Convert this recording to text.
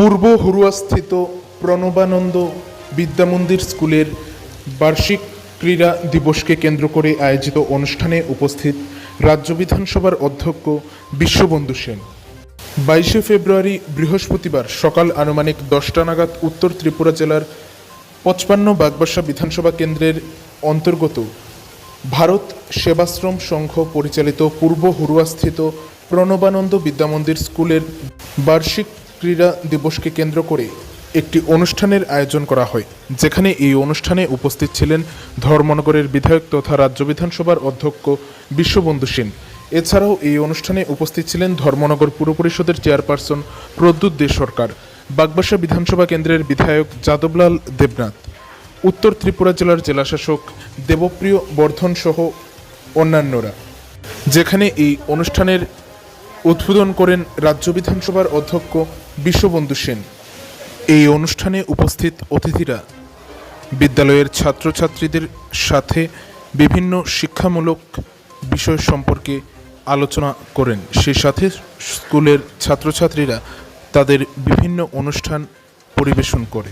পূর্ব হরুয়াস্থিত প্রণবানন্দ বিদ্যামন্দির স্কুলের বার্ষিক ক্রীড়া দিবসকে কেন্দ্র করে আয়োজিত অনুষ্ঠানে উপস্থিত রাজ্য বিধানসভার অধ্যক্ষ বিশ্ববন্ধু সেন। বাইশে ফেব্রুয়ারি বৃহস্পতিবার সকাল আনুমানিক দশটা নাগাদ উত্তর ত্রিপুরা জেলার পঁচপান্ন বাগবাসা বিধানসভা কেন্দ্রের অন্তর্গত ভারত সেবাশ্রম সংঘ পরিচালিত পূর্ব হরুয়াস্থিত প্রণবানন্দ বিদ্যামন্দির স্কুলের বার্ষিক ক্রীড়া দিবসকে কেন্দ্র করে একটি অনুষ্ঠানের আয়োজন করা হয়, যেখানে এই অনুষ্ঠানে উপস্থিত ছিলেন ধর্মনগরের বিধায়ক তথা রাজ্য বিধানসভার অধ্যক্ষ বিশ্ববন্ধু সেন। এছাড়াও এই অনুষ্ঠানে উপস্থিত ছিলেন ধর্মনগর পুর পরিষদের চেয়ারপারসন প্রদ্যুৎ দে সরকার, বাগবাসা বিধানসভা কেন্দ্রের বিধায়ক যাদবলাল দেবনাথ, উত্তর ত্রিপুরা জেলার জেলাশাসক দেবপ্রিয় বর্ধন সহ অন্যান্যরা। যেখানে এই অনুষ্ঠানের উদ্বোধন করেন রাজ্য বিধানসভার অধ্যক্ষ বিশ্ববন্ধু সেন। এই অনুষ্ঠানে উপস্থিত অতিথিরা বিদ্যালয়ের ছাত্রছাত্রীদের সাথে বিভিন্ন শিক্ষামূলক বিষয় সম্পর্কে আলোচনা করেন। সেই সাথে স্কুলের ছাত্রছাত্রীরা তাদের বিভিন্ন অনুষ্ঠান পরিবেশন করে।